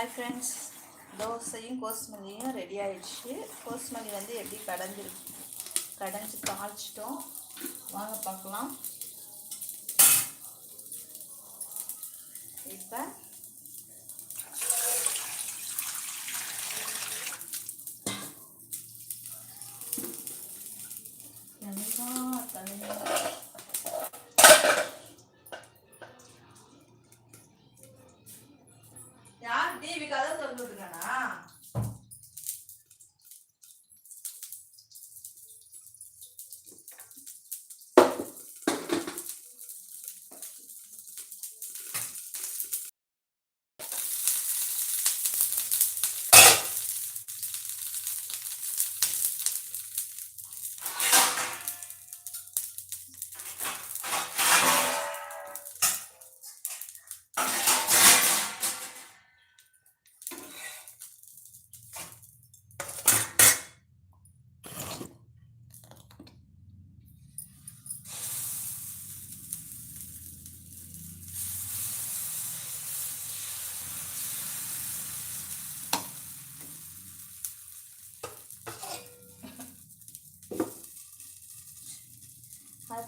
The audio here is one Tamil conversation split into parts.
ஹாய் ஃப்ரெண்ட்ஸ் தோசையும் கோஸ்மல்லியும் ரெடி ஆயிடுச்சு. கோஸ்மல்லி வந்து எப்படி கடைஞ்சிரு கடைஞ்சி காய்ச்சிட்டோம் வாங்க பார்க்கலாம். இப்போ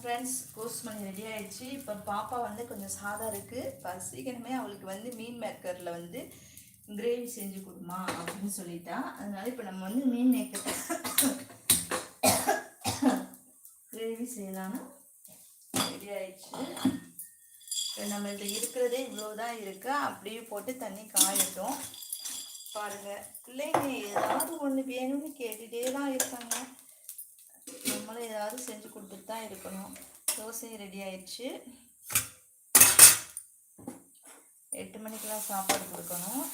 ஃப்ரெண்ட்ஸ் கோஸ் பண்ணி ரெடி ஆகிடுச்சு இப்போ பாப்பா வந்து கொஞ்சம் சாதா இருக்குது இப்போ சீக்கிரமே அவளுக்கு வந்து மீன் மேக்கரில் வந்து கிரேவி செஞ்சு கொடுமா அப்படின்னு சொல்லிட்டா. அதனால இப்போ நம்ம வந்து மீன் மேக்கர் கிரேவி செய்யலான்னு ரெடி ஆயிடுச்சு. இப்போ நம்மள்ட்ட இருக்கிறதே இவ்வளோ தான் இருக்குது அப்படியே போட்டு தண்ணி காயட்டும். பாருங்கள் பிள்ளைங்க ஏதாவது ஒன்று வேணும்னு கேட்டுகிட்டே தான் இருக்காங்க. நம்மளும் ஏதாவது செஞ்சு கொடுத்துட்டு தான் இருக்கணும். தோசையும் ரெடி ஆயிடுச்சு. எட்டு மணிக்கெலாம் சாப்பாடு கொடுக்கணும்.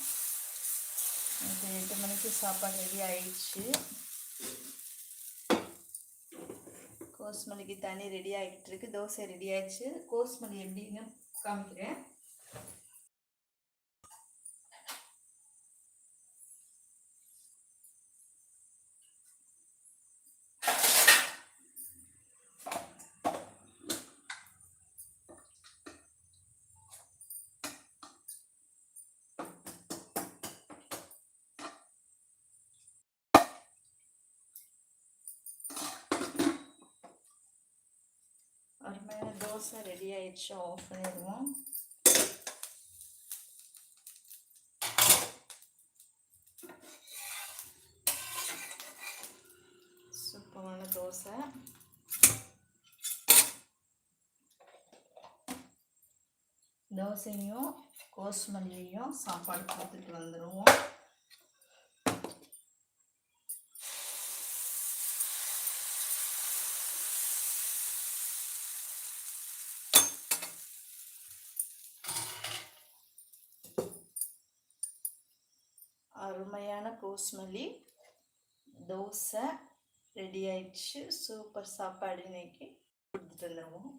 இப்போ எட்டு மணிக்கு சாப்பாடு ரெடி ஆயிடுச்சு. கோஸ்மல்லிக்கு தண்ணி ரெடி ஆகிட்டு இருக்கு. தோசை ரெடி ஆயிடுச்சு. கோஸ்மல்லி எப்படின்னு காமிக்கிறேன். தோசை ரெடி ஆயிடுச்சு ஆஃப் பண்ணிடுவோம் சூப்பரான தோசை. தோசையும் கோஸ்மல்லியும் சாப்பாடு கொடுத்துட்டு வந்துடுவோம் கோஸ்மல்லி தோசை ரெடி ஆயிடுச்சு. சூப்பர் சாப்பாடு இன்னைக்கு. கொடுத்துட்டு வந்துடுவோம்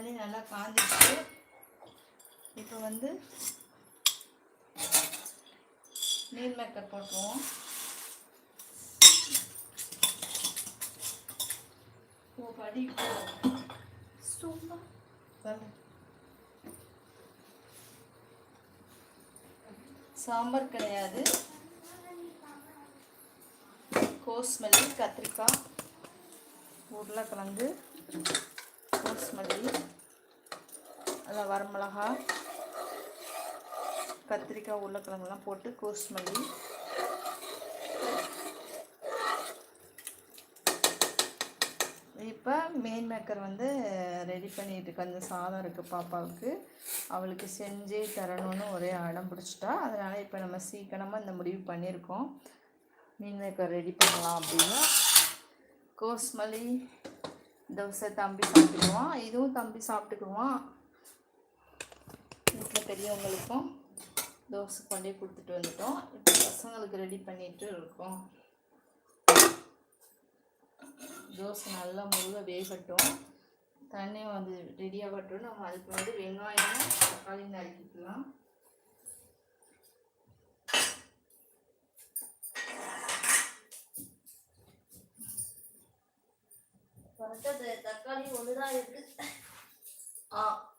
தண்ணி நல்லா காஞ்சிடுச்சு இப்போ வந்து மீன் மேக்கர் போட்டுருவோம். ஓ படி சூப்பர் சாம்பார் கிடையாது. கோஸ்மல்லி கத்திரிக்காய் உருளைக்கிழங்கு. கோஸ்மல்லி அதில் வரமிளகா கத்திரிக்காய் உருளைக்கிழங்குலாம் போட்டு கோஸ்மல்லி. இப்போ மெயின் மீன் மேக்கர் வந்து ரெடி பண்ணிட்டு கொஞ்சம் சாதம் இருக்குது பாப்பாவுக்கு. அவளுக்கு செஞ்சே தரணும்னு ஒரே அடம் பிடிச்சிட்டா. அதனால் இப்போ நம்ம சீக்கிரமாக இந்த முடிவு பண்ணியிருக்கோம். மீன் மேக்கர் ரெடி பண்ணலாம் அப்படின்னா. கோஸ்மல்லி தோசை தம்பி சாப்பிட்டுக்குவான். இதுவும் தம்பி சாப்பிட்டுக்குவான். வீட்டில் பெரியவங்களுக்கும் தோசை கொண்டே கொடுத்துட்டு வந்துட்டோம். இப்போ பசங்களுக்கு ரெடி பண்ணிட்டு இருக்கோம். தோசை நல்லா முழுக வேகட்டும். தண்ணி வந்து ரெடியாகட்டும் நம்ம அதுக்கு வந்து வெங்காயம் தக்காளி நறுக்கிக்கலாம். கரெக்டாக தக்காளி ஒன்று தான் இருக்கு. ஆ.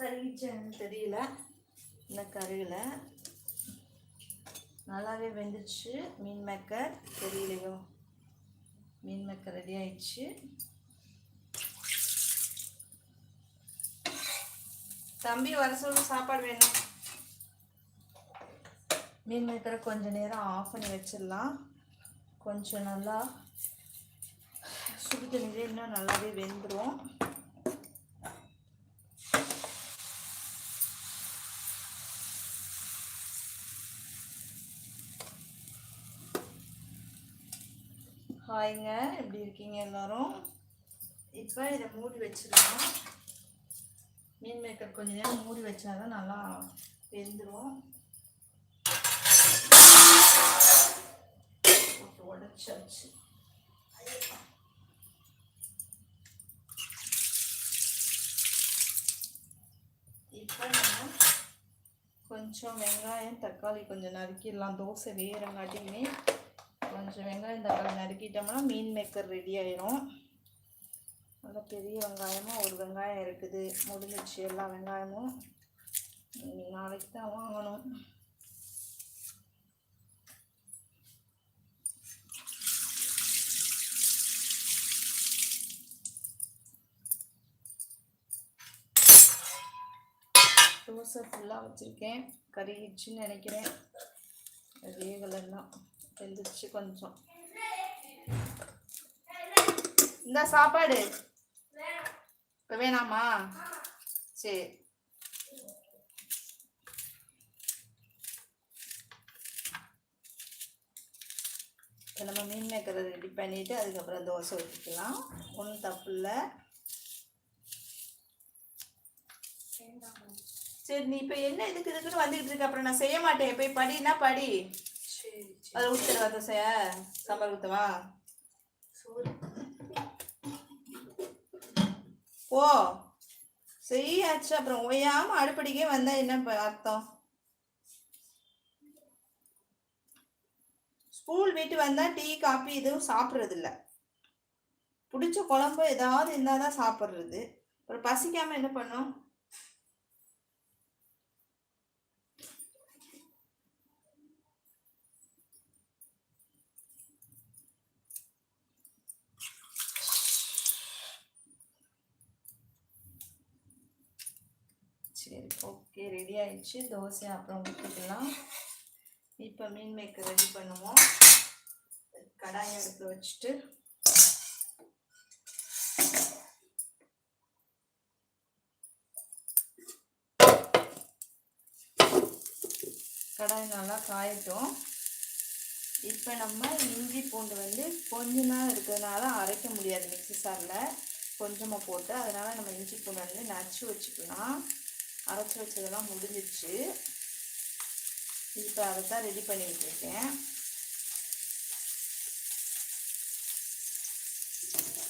கருகிச்சேன்னு தெரியல. இன்னும் கருகலை. நல்லாவே வெந்துச்சு மீன் மேக்கர் தெரியலையோ. மீன் மேக்கர் ரெடி ஆயிடுச்சு. தம்பி வர சொல்ல சாப்பாடு வேணும். மீன் மேக்கரை கொஞ்சம் நேரம் ஆஃப் பண்ணி வச்சிடலாம். கொஞ்சம் நல்லா சுடு தண்ணியிலே இன்னும் நல்லாவே வெந்துடும் ஹாய்ங்க. எப்படி இருக்கீங்க எல்லோரும்? இப்போ இதை மூடி வச்சிடலாம் மீன் மேக்கர் கொஞ்ச நேரம் மூடி வச்சா தான் நல்லா வெந்துடும் உடச்சாச்சு. இப்போ நம்ம கொஞ்சம் வெங்காயம் தக்காளி கொஞ்சம் நறுக்கிடலாம். தோசை வேறங்காட்டியுமே கொஞ்சம் வெங்காயம் தக்காளி நறுக்கிட்டோம்னா மீன் மேக்கர் ரெடி ஆயிரும். நல்லா பெரிய வெங்காயமாக ஒரு வெங்காயம் இருக்குது. முடிஞ்சிச்சு எல்லா வெங்காயமும். நாளைக்கு தான் வாங்கணும். தோசை ஃபுல்லாக வச்சுருக்கேன். கறிச்சின்னு நினைக்கிறேன். அதே வெந்துச்சு கொஞ்சம். இந்த சாப்பாடு. இப்போ வேணாமா? சரி. இப்போ நம்ம மீன் மேக்கரை ரெடி பண்ணிவிட்டு அதுக்கப்புறம் தோசை ஊற்றிக்கலாம் ஒன்றும் தப்பு இல்லை. சரி நீ இப்போ என்ன இதுக்கு இதுக்குன்னு வந்துக்கிட்டு இருக்க? அப்புறம் நான் செய்ய மாட்டேன். போய் படினா படி? சரி சரி அதை ஊற்றுறவா சாம்பார் ஊற்றவா போ. செய்யாச்சு. அப்புறம் ஓயாம அடுப்படிக்கே வந்தா என்ன ப- அர்த்தம்? ஸ்கூல் வீட்டு வந்தா டீ காபி எதுவும் சாப்பிட்றது இல்லை பிடிச்ச குழம்பு ஏதாவது இருந்தால் தான் சாப்பிட்றது. அப்புறம் பசிக்காமல் என்ன பண்ணும் சரி ஓகே ரெடி ஆயிடுச்சு. தோசை அப்புறம் ஊற்றிக்கலாம் இப்போ மீன் மேக்கர் ரெடி பண்ணுவோம். கடாயை எடுத்து வச்சுட்டு. கடாய் நல்லா காயட்டும். இப்போ நம்ம இஞ்சி பூண்டு வந்து கொஞ்ச நாள் இருக்கிறதுனால அரைக்க முடியாது மிக்ஸி சாரில். கொஞ்சமாக போட்டு அதனால் நம்ம இஞ்சி பூண்டு வந்து நச்சு வச்சுக்கலாம். அரைச்சி வச்சதெல்லாம் முடிஞ்சிருச்சு. இப்போ அதை தான் ரெடி பண்ணிட்டு இருக்கேன்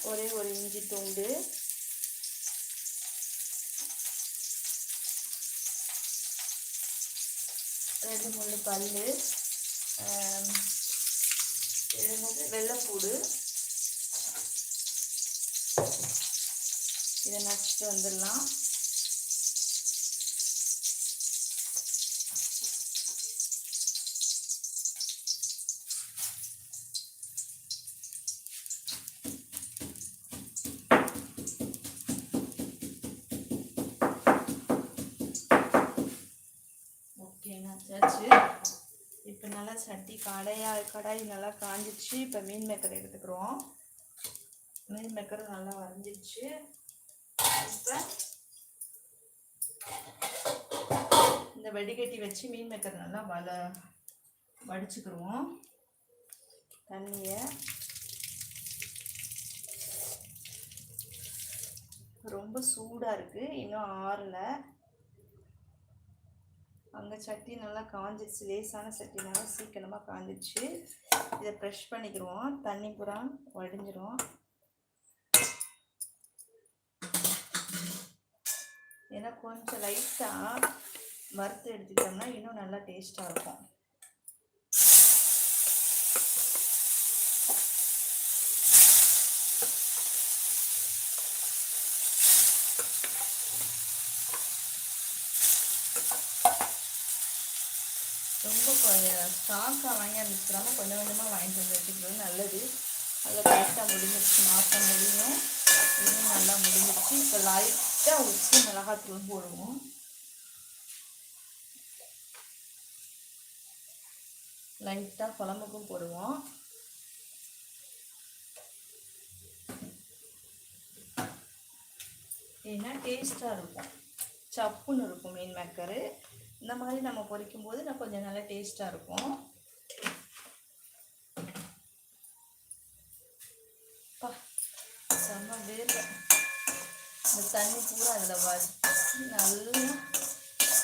ஒரே ஒரு இஞ்சி துண்டு. ரெண்டு மூணு பல் என்னது வெள்ளைப்பூடு. இதை நச்சுட்டு வந்துடலாம். சட்டி கடையா கடாய் நல்லா காஞ்சிச்சு இப்போ மீன் மேக்கர் எடுத்துக்கிறோம். மீன் மேக்கர் நல்லா வரைஞ்சிருச்சு இப்போ இந்த வடிகட்டி வச்சு மீன் மேக்கர் நல்லா வள வடிச்சுக்கிடுவோம் தண்ணியை ரொம்ப சூடாக இருக்குது இன்னும் ஆறலை. அங்கே சட்டி நல்லா காஞ்சிடுச்சு லேசான சட்டினால சீக்கிரமாக காஞ்சிடுச்சு இதை ப்ரெஷ் பண்ணிக்கிடுவோம் தண்ணி பூரா வடிஞ்சிரும். ஏன்னா கொஞ்சம் லைட்டாக வறுத்து எடுத்துக்கிட்டோம்னா இன்னும் நல்லா டேஸ்ட்டாக இருக்கும் ரொம்ப ஸ்டாக்காக வாங்கி அனுப்பிச்சிடாமல் கொஞ்சம் கொஞ்சமாக வாங்கிட்டு வந்து வச்சுக்கிறது நல்லது. நல்லா கரெக்டாக முடிஞ்சிருச்சு. மாதம் முடியும் இதுவும் நல்லா முடிஞ்சிருச்சு. இப்போ லைட்டாக உச்சி மிளகாத்தூள் போடுவோம். லைட்டாக குழம்புக்கும் போடுவோம். ஏன்னா டேஸ்ட்டாக இருக்கும். சப்புன்னு இருக்கும் மீன் மேக்கரு இந்த மாதிரி நம்ம பொரிக்கும் போது நான் கொஞ்சம் நல்லா டேஸ்ட்டாக இருக்கும். இந்த தண்ணி பூரா அதில் வச்சு நல்லா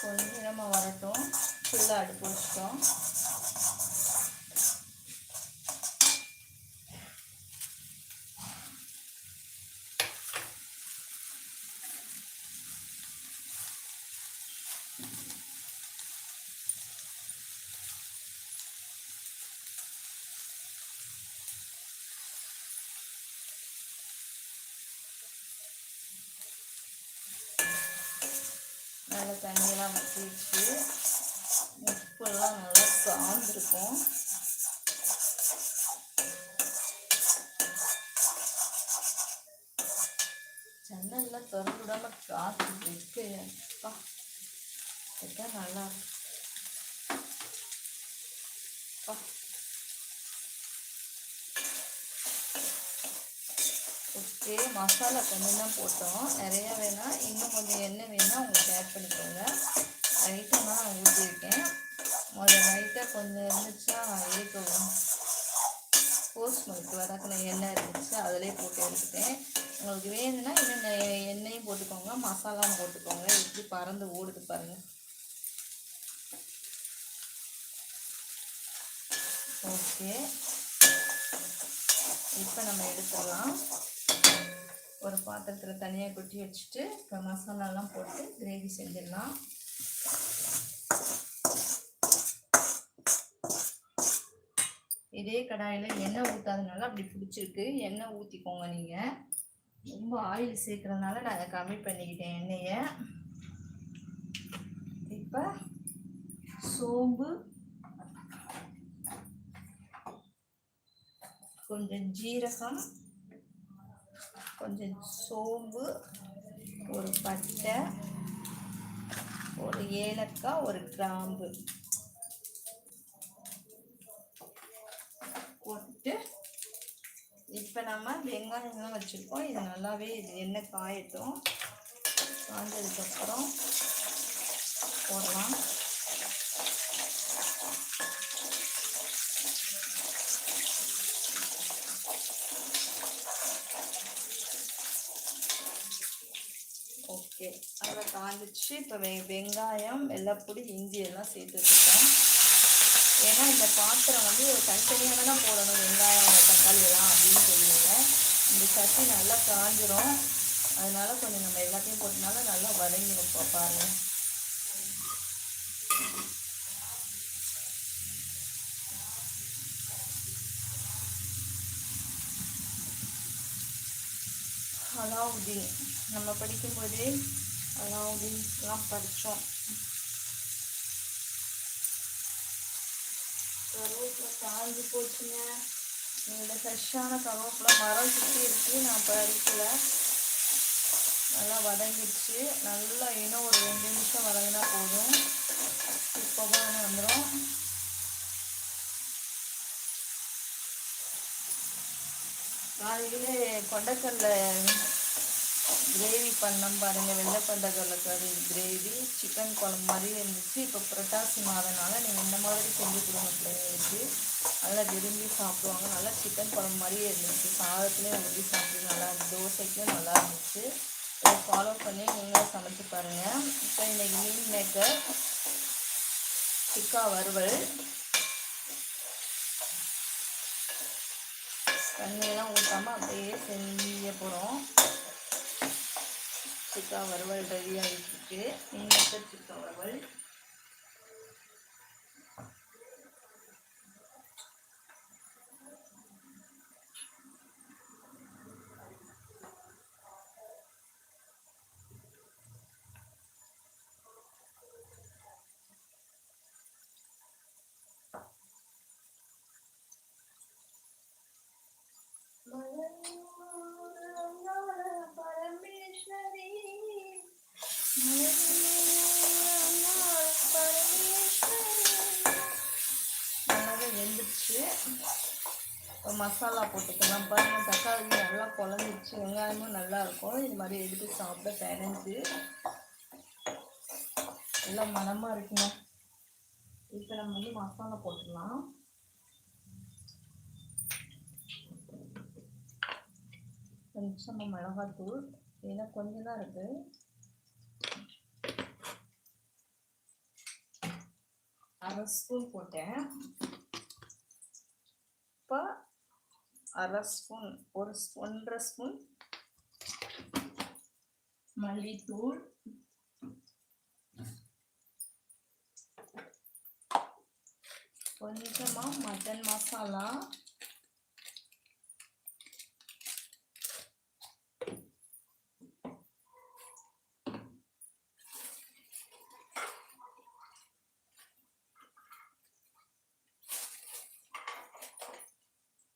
கொஞ்சமாக வரட்டும். ஃபுல்லாக அடுப்பு வச்சிட்டோம் நல்லா தண்ணியெல்லாம் வற்றிச்சு உப்புலாம் நல்லா சார்ந்துருக்கும் ஜன்னல்லாம் திறந்து விடாமல் காற்று இருக்கு. அப்பா நல்லா இருக்கும் அப்பா. ஓகே மசாலா கொஞ்சம் தான் போட்டோம். நிறையா வேணாம் இன்னும் கொஞ்சம் எண்ணெய் வேணால் உங்களுக்கு ஆட் பண்ணிக்கோங்க. லைட்டாக நான் ஊற்றிருக்கேன் முதல்ல லைட்டாக கொஞ்சம் இருந்துச்சா எடுக்கவும் கோஸ் மில்க் வதக்கின எண்ணெய் இருந்துச்சு அதிலே போட்டு எடுத்துட்டேன். உங்களுக்கு வேணும்னா இன்னும் எண்ணெயும் போட்டுக்கோங்க மசாலாவும் போட்டுக்கோங்க. இப்படி பறந்து ஓடுது பாருங்கள் ஓகே. இப்போ நம்ம எடுத்துடலாம். ஒரு பாத்திரத்தில் தனியாக கொட்டி வச்சுட்டு இப்போ மசாலாலாம் போட்டு கிரேவி செஞ்சிடலாம். இதே கடாயில் எண்ணெய் ஊற்றாதனால அப்படி பிடிச்சிருக்கு. எண்ணெய் ஊற்றிக்கோங்க நீங்கள் ரொம்ப ஆயில் சேர்க்கறதுனால நான் அதை கம்மி பண்ணிக்கிட்டேன் எண்ணெயை. இப்போ சோம்பு கொஞ்சம் ஜீரகம் கொஞ்சம் சோம்பு ஒரு பட்டை ஒரு ஏலக்காய் ஒரு கிராம்பு. போட்டு இப்போ நம்ம வெங்காயம்லாம் வச்சுருக்கோம். இது நல்லாவே இது எண்ணெய் காயட்டும். காய்ஞ்சதுக்கப்புறம் போடலாம் ஓகே அதில் காஞ்சிச்சு இப்போ வெ வெங்காயம் வெள்ளைப்பொடி இஞ்சி எல்லாம் சேர்த்து வச்சுருக்கோம் ஏன்னா இந்த பாத்திரம் வந்து தனித்தனியாக தான் போடணும் வெங்காயம் தக்காளி எல்லாம் அப்படின்னு சொல்லுவாங்க. இந்த சட்டி நல்லா காஞ்சிரும். அதனால் கொஞ்சம் நம்ம எல்லாத்தையும் போட்டனால நல்லா வதங்கிடும் இப்போ அலாவுதீன். நம்ம படிக்கும்போதே அலாவுதீன்லாம் படித்தோம் கருவேப்பிலை காஞ்சி போச்சுங்க எங்கள்கிட்ட ஃப்ரெஷ்ஷான கருவேப்பிலை மரம் சுற்றி இருக்கு நான் பறிக்கலை நல்லா வதங்கிடுச்சு நல்லா இன்னும் ஒரு ரெண்டு நிமிஷம் வதங்கினா போதும் இப்போ தான் வந்துடும் காலையில் கொண்டக்கல்ல கிரேவி பண்ணோம் பாருங்கள் வெள்ளை கொண்டக்கடலை கிரேவி சிக்கன் குழம்பு மாதிரி இருந்துச்சு. இப்போ புரட்டாசி மாதனால நீங்கள் இந்த மாதிரி செஞ்சு கொடுங்க பிள்ளைங்களுக்கு நல்லா விரும்பி சாப்பிடுவாங்க. நல்லா சிக்கன் குழம்பு மாதிரியே இருந்துச்சு. சாதத்துலேயும் விரும்பி சாப்பிட்டு நல்லா தோசைக்கும் நல்லா இருந்துச்சு. இதை ஃபாலோ பண்ணி நீங்களும் சமைச்சு பாருங்கள் இப்போ இன்னைக்கு மீன் மேக்கர் சிக்கா வறுவல். தண்ணியெல்லாம் ஊற்றாமல் அப்படியே செய்ய போகிறோம் சிக்கன் வறுவல் ரெடி ஆகிட்டு மீன் சிக்கன் வறுவல் பரமேஸ்வரி நல்லாவே வெந்துடுச்சு இப்போ மசாலா போட்டுக்கலாம் பாருங்கள் தக்காளி நல்லா குழஞ்சிடுச்சு வெங்காயமும் நல்லா இருக்கும். இது மாதிரி எடுத்து சாப்பிட பிணைஞ்சு எல்லாம் மனமாக இருக்குங்க. இப்போ நம்ம வந்து மசாலா போட்டுடலாம் கொஞ்சமாக மிளகாத்தூள். ஏன்னா கொஞ்சம் தான் இருக்குது அரை ஸ்பூன் போட்டேன் இப்போ அரை ஸ்பூன் ஒரு ஒன்றரை ஸ்பூன் மல்லித்தூள். கொஞ்சமாக மட்டன் மசாலா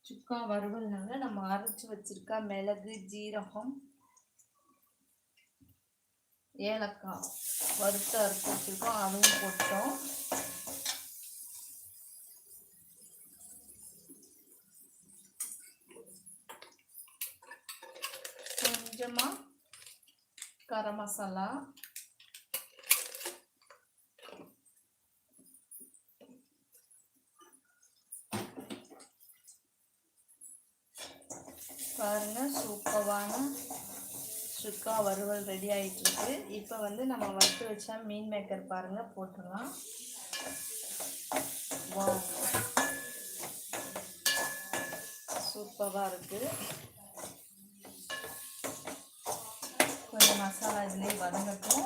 சுக்கா வறுவல்னால நம்ம அரைச்சி வச்சிருக்க மிளகு ஜீரகம் ஏலக்காய். வறுத்து அரைச்சி வச்சிருக்கோம் அதுவும் போட்டோம். கொஞ்சமாக கரம் மசாலா பாருங்க சூப்பரான சுக்கா வறுவல் ரெடி ஆகிட்டுருக்கு இப்போ வந்து நம்ம வறுத்து வச்ச மீன் மேக்கர் பாருங்கள் போட்டுடலாம். சூப்பராக இருக்குது கொஞ்சம் மசாலா இதுலேயே வதங்கட்டும்.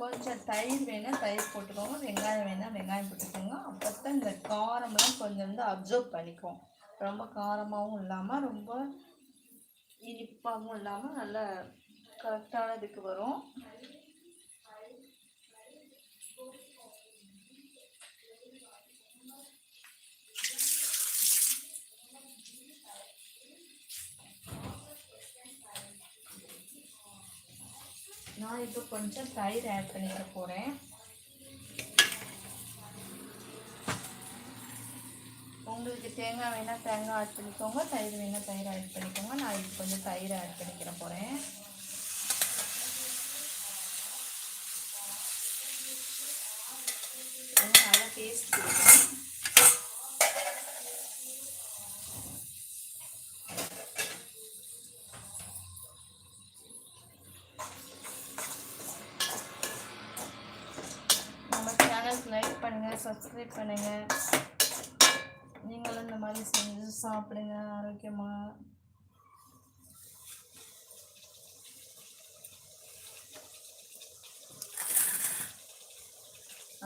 கொஞ்சம் தயிர் வேணால் தயிர் போட்டுக்கோங்க. வெங்காயம் வேணால் வெங்காயம் போட்டுக்கோங்க. அப்போ தான் இந்த காரம்லாம் கொஞ்சம் வந்து அப்சர்வ் பண்ணிக்கும். ரொம்ப காரமாகவும் இல்லாமல் ரொம்ப இனிப்பாகவும் இல்லாமல் நல்ல கரெக்டான இதுக்கு வரும். நான் இப்போ கொஞ்சம் தயிர் ஆட் பண்ணிக்க போகிறேன் உங்களுக்கு தேங்காய் வேணால் தேங்காய் ஆட் பண்ணிக்கோங்க. தயிர் வேணால் தயிர் ஆட் பண்ணிக்கோங்க. நான் இது கொஞ்சம் தயிர் ஆட் பண்ணிக்கிற போகிறேன் நல்லா டேஸ்ட் நம்ம சேனலுக்கு லைக் பண்ணுங்கள் சப்ஸ்கிரைப் பண்ணுங்கள் நீங்களும் இந்த மாதிரி செஞ்சு சாப்பிடுங்க ஆரோக்கியமாக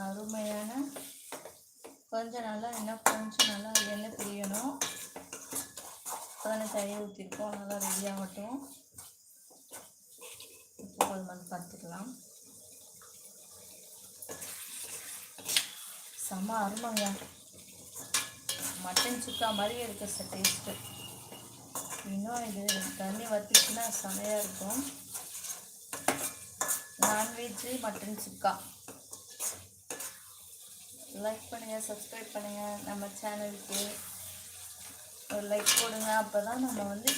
அருமையான கொஞ்சம் நல்லா இன்னும் கொஞ்சம் நல்லா எண்ணெய் பிரியணும். அப்போதானே தயிர் ஊற்றிருக்கோம் நல்லா ரெடி ஆகட்டும். உப்பு வந்து பார்த்துக்கலாம் செம்ம அருமைங்க. மட்டன் சுக்கா மாதிரி இருக்குது சார் டேஸ்ட்டு இன்னும் இது தண்ணி வத்துச்சுன்னா செமையாக இருக்கும். நான்வெஜ்ஜு மட்டன் சுக்கா. லைக் பண்ணுங்கள் சப்ஸ்கிரைப் பண்ணுங்கள் நம்ம சேனலுக்கு ஒரு லைக் போடுங்க. அப்போ தான் நம்ம வந்து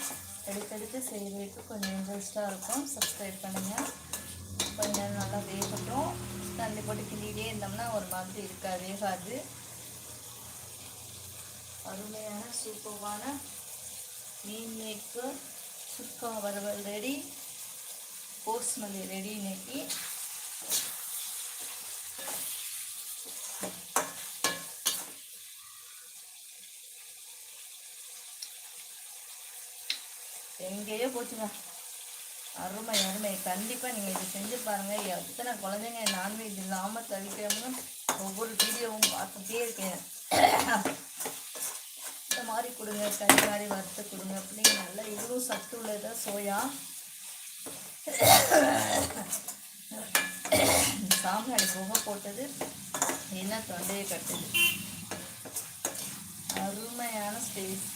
எடுத்தெடுத்து செய்கிறதுக்கு கொஞ்சம் இன்ட்ரெஸ்ட்டாக இருக்கும். சப்ஸ்கிரைப் பண்ணுங்கள் கொஞ்சம் நல்லா வேகட்டும். தண்ணி போட்டு கிண்டிகிட்டே இருந்தோம்னா ஒரு மாதிரி இருக்காது வேகாது. அருமையான சூப்பரான மீன் மேக்கு சுக்கா வறுவல் ரெடி. கோஸ்மல்லி ரெடி இன்னைக்கு. எங்கேயோ போச்சுங்க. அருமை அருமை. கண்டிப்பாக நீங்கள் இதை செஞ்சு பாருங்கள் எத்தனை குழந்தைங்க நான்வெஜ் இல்லாமல் தவிக்கிறோம்னு ஒவ்வொரு வீடியோவும் பார்த்துட்டே இருக்கேன். மாதிரி கொடுங்க கறி மாதிரி வறுத்து கொடுங்க அப்படின்னு நல்லா இதுவும் சத்து உள்ளது சோயா. சாம்பாடி புகை போட்டது. என்ன தொண்டையை கட்டுது. அருமையான ஸ்பேஸ்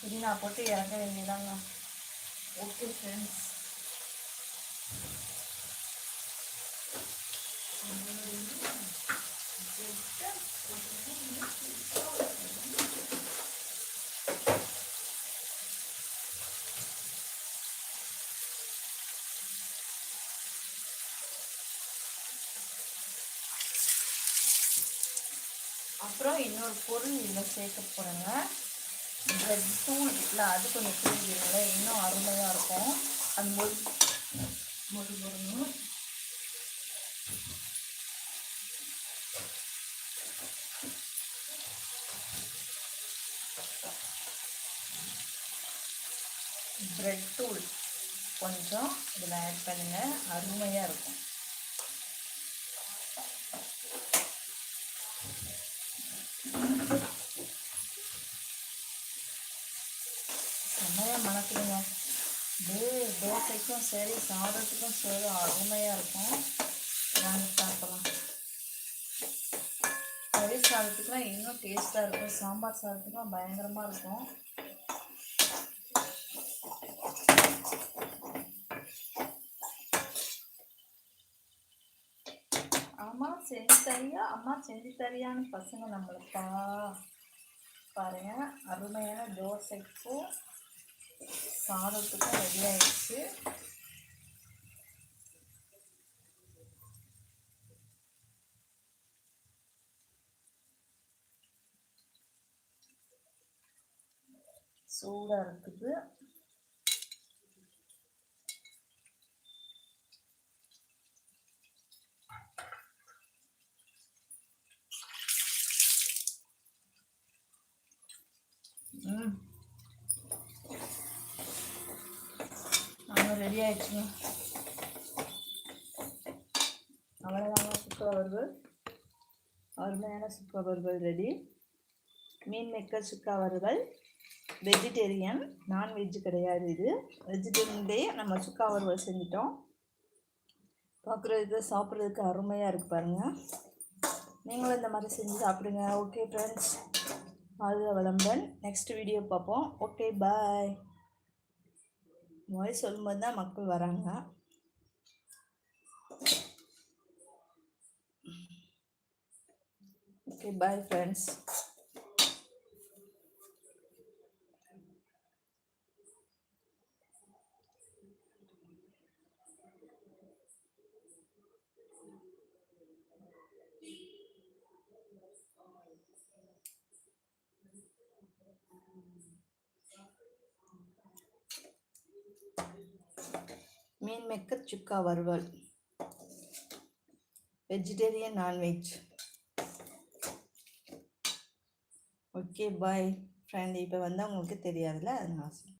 புதினா போட்டு இறக்க வேண்டியதாங்க ஓகே ஃப்ரெண்ட்ஸ் அப்புறம் இன்னொரு பொருள் இதில் சேர்க்க போகிறேங்க பிரெட் தூள் இல்லை அது கொஞ்சம் தூள்கிறீங்களே இன்னும் அருமையாக இருக்கும். அது மொழி மொழி போடணும் பிரெட் தூள் கொஞ்சம் இதில் ஆட் பண்ணுங்கள் அருமையாக இருக்கும். செம்மையாக மணக்குதுங்க. அப்படியே தோசைக்கும் சரி சாதத்துக்கும் சரி அருமையாக இருக்கும். வாங்கி சாப்பிடலாம். கறி சாதத்துக்குலாம் இன்னும் டேஸ்ட்டாக இருக்கும். சாம்பார் சாதத்துக்குலாம் பயங்கரமாக இருக்கும் அம்மா செஞ்சு தரியா அம்மா செஞ்சு தரியான்னு பசங்க நம்மளுக்கா? பாருங்க அருமையான தோசைக்கும் சாதத்துக்கும் ரெடி ஆயிடுச்சு. சூடாக இருக்குது ம் நாங்கள் ரெடி ஆயிடுச்சுங்க அவ்வளோதாங்க சுக்கா வறுவல் அருமையான சுக்கா வறுவல் ரெடி மீன் மேக்கர் சுக்கா வறுவல் வெஜிடேரியன் நான்வெஜ் கிடையாது இது வெஜிடேரியன்லேயே நம்ம சுக்கா வறுவல் செஞ்சிட்டோம் பார்க்குறதுக்கு சாப்பிட்றதுக்கு அருமையாக இருக்கு பாருங்கள் நீங்களும் இந்த மாதிரி செஞ்சு சாப்பிடுங்க ஓகே ஃப்ரெண்ட்ஸ் வாழ்க வளம்பன் நெக்ஸ்ட் வீடியோ பார்ப்போம் ஓகே பாய் மொழி சொல்லும்போது தான் மக்கள் வராங்க. Okay bye friends meal maker சுக்கா வறுவல். Vegetarian non veg okay bye friend இப்போ வந்து உங்களுக்கு தெரியாதுல்ல அதனால சொல்றேன்.